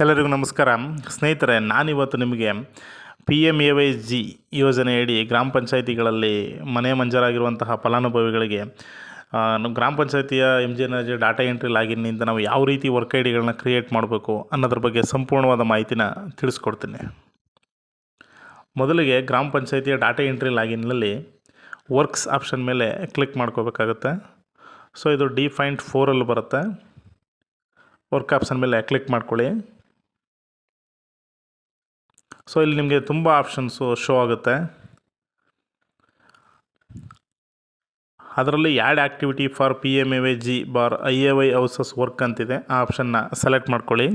ಎಲ್ಲರಿಗೂ ನಮಸ್ಕಾರ. ಸ್ನೇಹಿತರೆ, ನಾನಿವತ್ತು ನಿಮಗೆ P M A Y G ಯೋಜನೆಯಡಿ ಗ್ರಾಮ ಪಂಚಾಯಿತಿಗಳಲ್ಲಿ ಮನೆ ಮಂಜೂರಾಗಿರುವಂತಹ ಫಲಾನುಭವಿಗಳಿಗೆ ಗ್ರಾಮ ಪಂಚಾಯಿತಿಯ M G energy data entry ಲಾಗಿನ್ನಿಂದ ನಾವು ಯಾವ ರೀತಿ ವರ್ಕ್ ಐ ಡಿಗಳನ್ನ ಕ್ರಿಯೇಟ್ ಮಾಡಬೇಕು ಅನ್ನೋದ್ರ ಬಗ್ಗೆ ಸಂಪೂರ್ಣವಾದ ಮಾಹಿತಿನ ತಿಳಿಸ್ಕೊಡ್ತೀನಿ. ಮೊದಲಿಗೆ ಗ್ರಾಮ ಪಂಚಾಯಿತಿಯ ಡಾಟಾ ಎಂಟ್ರಿ ಲಾಗಿನ್ನಲ್ಲಿ ವರ್ಕ್ಸ್ ಆಪ್ಷನ್ ಮೇಲೆ ಕ್ಲಿಕ್ ಮಾಡ್ಕೋಬೇಕಾಗುತ್ತೆ. ಸೊ, ಇದು ಡಿಫೈನ್ಡ್ ಫೋರಲ್ಲಿ ಬರುತ್ತೆ. ವರ್ಕ್ ಆಪ್ಷನ್ ಮೇಲೆ ಕ್ಲಿಕ್ ಮಾಡ್ಕೊಳ್ಳಿ. ಸೊ ಇಲ್ಲಿ ನಿಮಗೆ ತುಂಬ ಆಪ್ಷನ್ಸು ಶೋ ಆಗುತ್ತೆ. ಅದರಲ್ಲಿ add activity for P M A Y G bar I A Y houses work ಅಂತಿದೆ. ಆ ಆಪ್ಷನ್ನ ಸೆಲೆಕ್ಟ್ ಮಾಡ್ಕೊಳ್ಳಿ.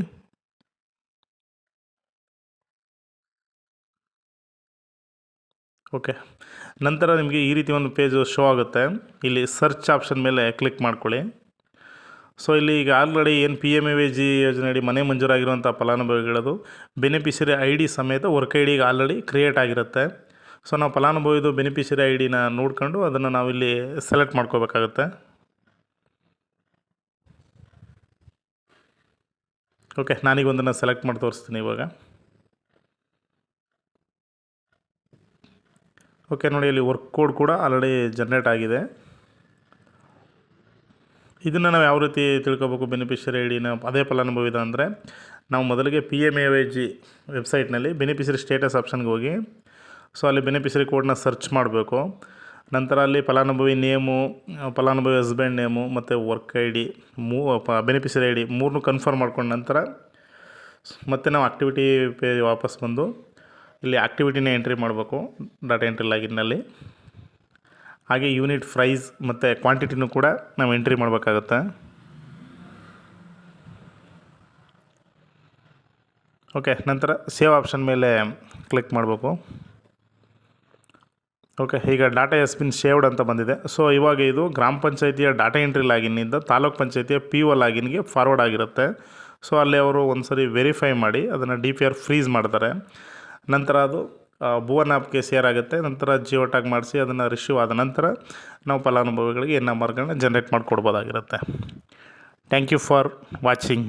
ಓಕೆ ನಂತರ ನಿಮಗೆ ಈ ರೀತಿ ಒಂದು ಪೇಜು ಶೋ ಆಗುತ್ತೆ. ಇಲ್ಲಿ ಸರ್ಚ್ ಆಪ್ಷನ್ ಮೇಲೆ ಕ್ಲಿಕ್ ಮಾಡ್ಕೊಳ್ಳಿ. ಸೊ ಇಲ್ಲಿ ಈಗ ಆಲ್ರೆಡಿ ಏನು P M A V G ಯೋಜನೆಯಡಿ ಮನೆ ಮಂಜೂರಾಗಿರುವಂಥ ಫಲಾನುಭವಿಗಳದು ಬೆನಿಫಿಷರಿ ಐ ಡಿ ಸಮೇತ ವರ್ಕ್ ಐ ಡಿಗೆ ಆಲ್ರೆಡಿ ಕ್ರಿಯೇಟ್ ಆಗಿರುತ್ತೆ. ಸೊ ನಾವು ಫಲಾನುಭವಿದು ಬೆನಿಫಿಷರಿ ಐ ಡಿನ ನೋಡ್ಕೊಂಡು ಅದನ್ನು ನಾವಿಲ್ಲಿ ಸೆಲೆಕ್ಟ್ ಮಾಡ್ಕೋಬೇಕಾಗುತ್ತೆ. ಓಕೆ ನಾನೀಗ ಒಂದನ್ನು ಸೆಲೆಕ್ಟ್ ಮಾಡಿ ತೋರಿಸ್ತೀನಿ ಇವಾಗ. ಓಕೆ ನೋಡಿ ಇಲ್ಲಿ ವರ್ಕ್ ಕೋಡ್ ಕೂಡ ಆಲ್ರೆಡಿ ಜನ್ರೇಟ್ ಆಗಿದೆ. ಇದನ್ನು ನಾವು ಯಾವ ರೀತಿ ತಿಳ್ಕೊಬೇಕು ಬೆನಿಫಿಷರಿ ಐ ಡಿನ ಅದೇ ಫಲಾನುಭವಿದ ಅಂದರೆ ನಾವು ಮೊದಲಿಗೆ P M A Y G ವೆಬ್ಸೈಟ್ನಲ್ಲಿ ಬೆನಿಫಿಷರಿ ಸ್ಟೇಟಸ್ ಆಪ್ಷನ್ಗೆ ಹೋಗಿ ಸೊ ಅಲ್ಲಿ ಬೆನಿಫಿಷರಿ ಕೋಡ್ನ ಸರ್ಚ್ ಮಾಡಬೇಕು. ನಂತರ ಅಲ್ಲಿ ಫಲಾನುಭವಿ ನೇಮು ಫಲಾನುಭವಿ ಹಸ್ಬೆಂಡ್ ನೇಮು ಮತ್ತು ವರ್ಕ್ ಐ ಡಿ ಮೂ ಬೆನಿಫಿಷರಿ ಐ ಡಿ ಮೂರನ್ನು ಕನ್ಫರ್ಮ್ ಮಾಡ್ಕೊಂಡ ನಂತರ ಮತ್ತೆ ನಾವು ಆಕ್ಟಿವಿಟಿ ಪೇ ವಾಪಸ್ ಬಂದು ಇಲ್ಲಿ ಆಕ್ಟಿವಿಟಿನ ಎಂಟ್ರಿ ಮಾಡಬೇಕು ಡಾಟಾ ಎಂಟ್ರಿ ಲಾಗಿನ್ನಲ್ಲಿ ಹಾಗೆ ಯೂನಿಟ್ ಪ್ರೈಸ್ ಮತ್ತು ಕ್ವಾಂಟಿಟಿನೂ ಕೂಡ ನಾವು ಎಂಟ್ರಿ ಮಾಡಬೇಕಾಗತ್ತೆ. ಓಕೆ ನಂತರ ಸೇವ್ ಆಪ್ಷನ್ ಮೇಲೆ ಕ್ಲಿಕ್ ಮಾಡಬೇಕು. ಓಕೆ ಈಗ ಡಾಟಾ ಎಸ್ ಬಿನ್ ಶೇವ್ಡ್ ಅಂತ ಬಂದಿದೆ. ಸೊ ಇವಾಗ ಇದು ಗ್ರಾಮ ಪಂಚಾಯಿತಿಯ ಡಾಟಾ ಎಂಟ್ರಿ ಲಾಗಿನ್ನಿಂದ ತಾಲೂಕು ಪಂಚಾಯಿತಿಯ ಪಿ ಒ ಲಾಗಿನ್ಗೆ ಫಾರ್ವರ್ಡ್ ಆಗಿರುತ್ತೆ. ಸೊ ಅಲ್ಲಿ ಅವರು ಒಂದು ಸರಿ ವೆರಿಫೈ ಮಾಡಿ, ಅದನ್ನು ಡಿ ಪಿ ಆರ್ ಫ್ರೀಸ್ ಮಾಡ್ತಾರೆ. ನಂತರ ಅದು ಭುವನ್ ಆ್ಯಪ್ಗೆ ಶೇರ್ ಆಗುತ್ತೆ ನಂತರ ಜಿಯೋ ಟ್ಯಾಗ್ ಮಾಡಿಸಿ ಅದನ್ನು ರಿಸೀವ್ ಆದ ನಂತರ ನಾವು ಫಲಾನುಭವಿಗಳಿಗೆ ಎನ್ ನಂಬರ್ಗಳನ್ನ generate ಮಾಡಿಕೊಡ್ಬೋದಾಗಿರುತ್ತೆ. Thank you for watching